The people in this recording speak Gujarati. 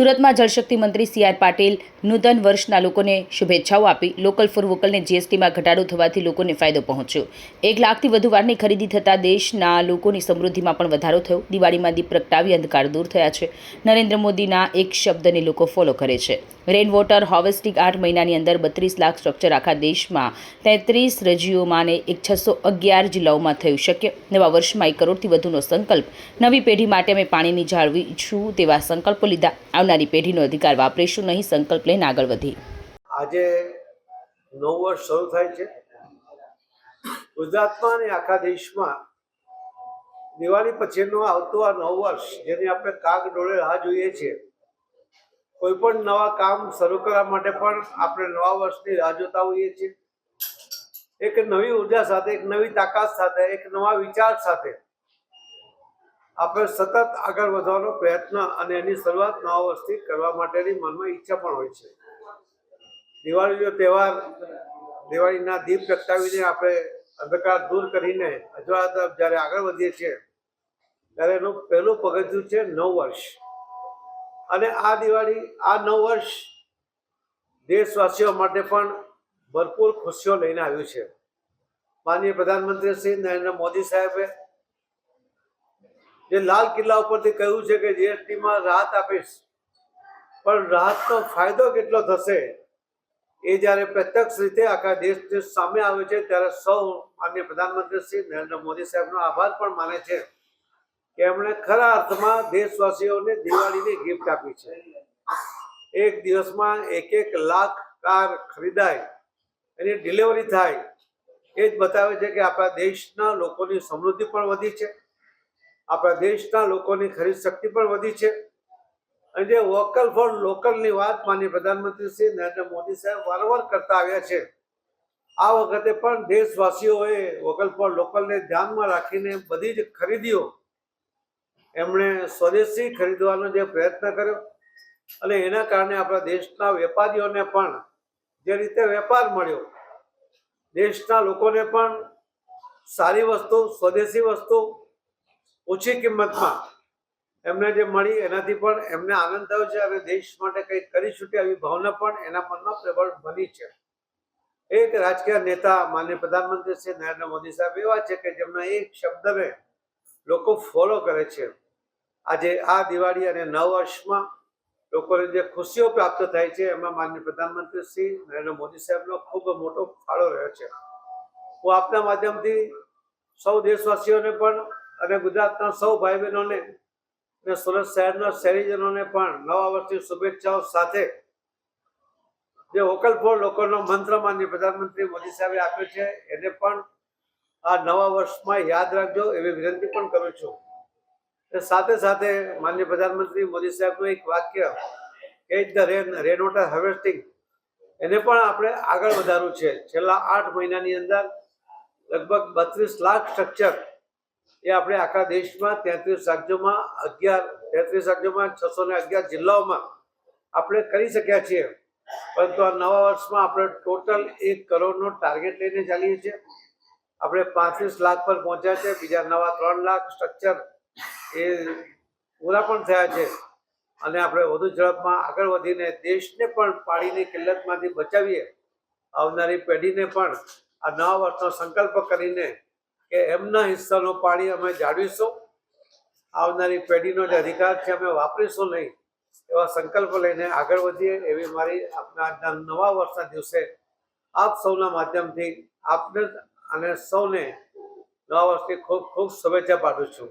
સુરતમાં જળશક્તિ મંત્રી સી આર પાટીલ નૂતન વર્ષના લોકોને શુભેચ્છાઓ આપી. લોકલ ફોર વોકલને જીએસટીમાં ઘટાડો થવાથી લોકોને ફાયદો પહોંચ્યો. એક લાખથી વધુ વારની ખરીદી થતાં દેશના લોકોની સમૃદ્ધિમાં પણ વધારો થયો. દિવાળીમાં દીપ પ્રગટાવી અંધકાર દૂર થયા છે. નરેન્દ્ર મોદીના એક શબ્દને લોકો ફોલો કરે છે. રેન વોટર હાર્વેસ્ટિંગ આઠ મહિનાની અંદર બત્રીસ લાખ સ્ટ્રક્ચર આખા દેશમાં તેત્રીસ રજીઓમાં અને એક છસો અગિયાર જિલ્લાઓમાં થયું શક્ય. નવા વર્ષમાં એક કરોડથી વધુનો સંકલ્પ. નવી પેઢી માટે અમે પાણીની જાળવીશું તેવા સંકલ્પો લીધા. આવનારી પેઢીનો અધિકાર વાપરીશું, નહીં સંકલ્પ લઈને આગળ વધી આજે નવ વર્ષ શરૂ થાય છે. ગુજરાતમાં અને આખા દેશમાં દિવાળી પછીનું આવતું આ નવ વર્ષ, જેની આપણે કાગ ડોળે રાહ જોઈએ છીએ, કોઈ પણ નવા કામ શરૂ કરવા માટે પણ આપણે નવા વર્ષની રાહ જોતા હોઈએ છીએ. એક નવી ઊર્જા સાથે, એક નવી તાકાત સાથે, એક નવા વિચાર સાથે આપણે સતત આગળ વધવાનો પ્રયત્ન અને એની શરૂઆત નવા વર્ષથી કરવા માટેની મનમાં ઈચ્છા પણ હોય છે. દિવાળીનો તહેવાર, દિવાળીના દીપ પ્રગટાવીને આપણે અંધકાર દૂર કરીને અજવાળા તરફ જ્યારે આગળ વધીએ છીએ, ત્યારે એનું પહેલું પગથિયું છે નવ વર્ષ. અને આ દિવાળી, આ નવ વર્ષ દેશવાસીઓ માટે પણ ભરપૂર ખુશીઓ લઈને આવ્યું છે. માનનીય પ્રધાનમંત્રી શ્રી નરેન્દ્ર મોદી સાહેબે જે લાલ કિલ્લા ઉપરથી કહ્યું છે કે જીએસટીમાં રાહત આપીશ. પણ રાહતનો ફાયદો કેટલો થશે? એ જ્યારે પ્રત્યક્ષ રીતે આખા દેશ સામે આવે છે, ત્યારે સૌ માન્ય પ્રધાનમંત્રી શ્રી નરેન્દ્ર મોદી સાહેબનો આભાર પણ માને છે કે એમણે ખરા અર્થમાં દેશવાસીઓને દિવાળીની ગિફ્ટ આપી છે. એક દિવસમાં એક એક લાખ કાર ખરીદાય, એની ડિલિવરી થાય. એ જ બતાવે છે કે આપણા દેશના લોકોની સમૃદ્ધિ પણ વધી છે. આપણા દેશના લોકોની ખરીદ શક્તિ પણ વધી છે. અને જે વોકલ ફોર લોકલની વાત માનીય પ્રધાનમંત્રી શ્રી નરેન્દ્ર મોદી સાહેબ વારંવાર કરતા આવ્યા છે. આ વખતે પણ દેશવાસીઓએ વોકલ ફોર લોકલને ધ્યાનમાં રાખીને બધી જ ખરીદીઓ એમણે સ્વદેશી ખરીદવાનો જે પ્રયત્ન કર્યો અને એના કારણે આપણા દેશના વેપારીઓને પણ જે રીતે વેપાર મળ્યો, દેશના લોકોને પણ સારી વસ્તુ, સ્વદેશી વસ્તુ ઓછી કિંમતમાં એમને જે મળી, એનાથી પણ એમને આનંદ થયો છે અને દેશ માટે કંઈક કરી છૂટે આવી ભાવના પણ એના મનમાં પ્રબળ બની છે. એક રાજકીય નેતા, માન્ય પ્રધાનમંત્રી શ્રી નરેન્દ્ર મોદી સાહેબ એવા છે કે જેમના એક શબ્દને લોકો ફોલો કરે છે. આજે આ દિવાળી અને નવ વર્ષમાં લોકોને જે ખુશીઓ પ્રાપ્ત થાય છે, એમાં માન્ય પ્રધાનમંત્રી શ્રી નરેન્દ્ર મોદી સાહેબનો ખૂબ મોટો ફાળો રહ્યો છે. હું આપના માધ્યમથી સૌ દેશવાસીઓને પણ અને ગુજરાતના સૌ ભાઈ બહેનોને અને સુરત શહેરના શહેરીજનોને પણ નવા વર્ષની શુભેચ્છાઓ સાથે જે વોકલ ફોર લોકોનો મંત્ર માન્ય પ્રધાનમંત્રી મોદી સાહેબે આપ્યો છે, એને પણ આ નવા વર્ષમાં યાદ રાખજો, એવી વિનંતી પણ કરું છું. સાથે સાથે માન્ય પ્રધાનમંત્રી મોદી સાહેબનું એક વાક્ય એજ the rain rain water harvesting એને પણ આપણે આગળ વધારવું છે. છેલ્લા આઠ મહિનાની અંદર લગભગ બત્રીસ લાખ સ્ટ્રક્ચર એ આપણે આખા દેશમાં તેત્રીસ રાજ્યોમાં અગિયાર, તેત્રીસ રાજ્યોમાં છસો ને અગિયાર જિલ્લાઓમાં આપણે કરી શક્યા છીએ. પરંતુ આ નવા વર્ષમાં આપણે ટોટલ એક કરોડનો ટાર્ગેટ લઈને ચાલીએ છીએ. આપણે પાંત્રીસ લાખ પર પહોંચ્યા છે, બીજા નવા ત્રણ લાખ સ્ટ્રક્ચર એ પૂરા પણ થયા છે. અને આપણે વધુ ઝડપમાં આગળ વધીને દેશને પણ પાણીની કિલ્લતમાંથી બચાવીએ. આવનારી પેઢીને પણ આ નવા વર્ષનો સંકલ્પ કરીને કે એમના હિસ્સાનું પાણી અમે જાળવીશું. આવનારી પેઢીનો જે અધિકાર છે અમે વાપરીશું નહીં, એવા સંકલ્પ લઈને આગળ વધીએ એવી મારી આપના આજના નવા વર્ષના દિવસે આપ સૌના માધ્યમથી આપને અને સૌને નવા વર્ષની ખૂબ ખૂબ શુભેચ્છા પાઠવું છું.